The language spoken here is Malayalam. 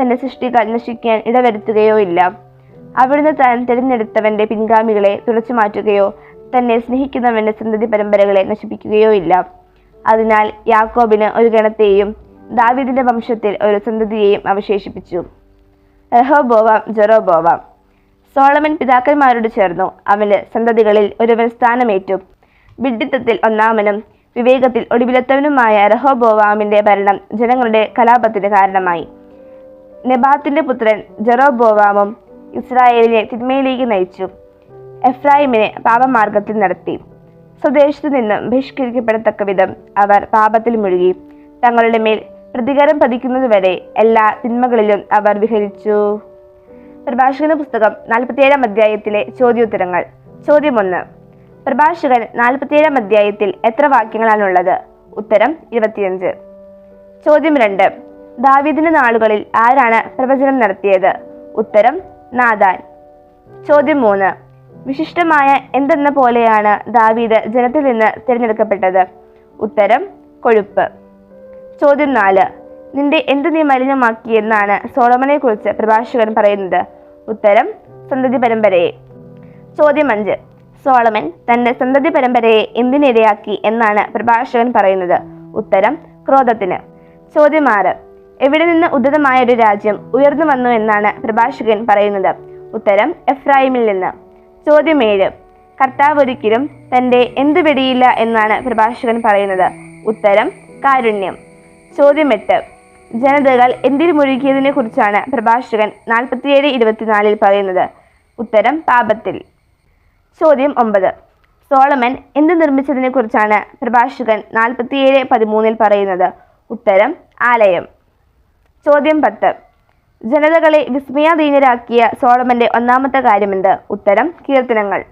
തന്റെ സൃഷ്ടികൾ നശിക്കാൻ ഇടവരുത്തുകയോ ഇല്ല. അവിടുന്ന് താൻ തിരഞ്ഞെടുത്തവന്റെ പിൻഗാമികളെ തുടച്ചു മാറ്റുകയോ തന്നെ സ്നേഹിക്കുന്നവന്റെ സന്തതി പരമ്പരകളെ നശിപ്പിക്കുകയോ ഇല്ല. അതിനാൽ യാക്കോബിന് ഒരു ഗണത്തെയും ദാവിദിന്റെ വംശത്തിൽ ഒരു സന്തതിയെയും അവശേഷിപ്പിച്ചു. Rehoboam Jeroboam. സോളമൻ പിതാക്കന്മാരോട് ചേർന്നു അവന് സന്തതികളിൽ ഒരുവൻ സ്ഥാനമേറ്റു. വിഡ്ഢിത്തത്തിൽ ഒന്നാമനും വിവേകത്തിൽ ഒടുവിലത്തവനുമായ റഹോബോവാമിന്റെ ഭരണം ജനങ്ങളുടെ കലാപത്തിന് കാരണമായി. നെബാത്തിന്റെ പുത്രൻ ജെറോബോവാമും ഇസ്രായേലിനെ തിന്മയിലേക്ക് നയിച്ചു. എഫ്രായിമിനെ പാപമാർഗത്തിൽ നടത്തി. സ്വദേശത്തു നിന്നും ബഹിഷ്കരിക്കപ്പെടത്തക്ക വിധം അവർ പാപത്തിൽ മുഴുകി. തങ്ങളുടെ മേൽ പ്രതികാരം പതിക്കുന്നതുവരെ എല്ലാ തിന്മകളിലും അവർ വിഹരിച്ചു. പ്രഭാഷകന പുസ്തകം നാൽപ്പത്തിയേഴാം അധ്യായത്തിലെ ചോദ്യോത്തരങ്ങൾ. ചോദ്യം ഒന്ന് പ്രഭാഷകൻ നാൽപ്പത്തിയേഴാം അധ്യായത്തിൽ എത്ര വാക്യങ്ങളാണുള്ളത്? ഉത്തരം ഇരുപത്തിയഞ്ച്. ചോദ്യം രണ്ട്. ദാവീദിന്റെ നാളുകളിൽ ആരാണ് പ്രവചനം നടത്തിയത്? ഉത്തരം നാദാൻ ചോദ്യം മൂന്ന്. വിശിഷ്ടമായ എന്തെന്ന പോലെയാണ് ദാവീദ് ജനത്തിൽ നിന്ന് തിരഞ്ഞെടുക്കപ്പെട്ടത്? ഉത്തരം കൊഴുപ്പ്. ചോദ്യം നാല്. നിന്റെ എന്ത് നീ മലിനമാക്കി എന്നാണ് സോളമനെ കുറിച്ച് പ്രഭാഷകൻ പറയുന്നത്. ഉത്തരം സന്തതി പരമ്പരയെ. ചോദ്യം അഞ്ച്. സോളമൻ തന്റെ സന്തതി പരമ്പരയെ എന്തിനിരയാക്കി എന്നാണ് പ്രഭാഷകൻ പറയുന്നത്. ഉത്തരം ക്രോധത്തിന്. ചോദ്യം ആറ്. എവിടെ നിന്ന് ഉദ്ധതമായ ഒരു രാജ്യം ഉയർന്നു വന്നു എന്നാണ് പ്രഭാഷകൻ പറയുന്നത്. ഉത്തരം എഫ്രായിമിൽ നിന്ന്. ചോദ്യം ഏഴ്. കർത്താവ് ഒരിക്കലും തന്റെ എന്ത് വെടിയില്ല എന്നാണ് പ്രഭാഷകൻ പറയുന്നത്. ഉത്തരം കാരുണ്യം. ചോദ്യം എട്ട്. ജനതകൾ എന്തിൽ മുഴുകിയതിനെ കുറിച്ചാണ് പ്രഭാഷകൻ നാൽപ്പത്തിയേഴ് ഇരുപത്തിനാലിൽ പറയുന്നത്. ഉത്തരം പാപത്തിൽ. ചോദ്യം ഒമ്പത്. സോളമൻ എന്ത് നിർമ്മിച്ചതിനെ കുറിച്ചാണ് പ്രഭാഷകൻ നാൽപ്പത്തിയേഴ് പതിമൂന്നിൽ പറയുന്നത്. ഉത്തരം ആലയം. ചോദ്യം പത്ത്. ജനതകളെ വിസ്മയാധീനരാക്കിയ സോളമന്റെ ഒന്നാമത്തെ കാര്യമെന്ത്? ഉത്തരം കീർത്തനങ്ങൾ.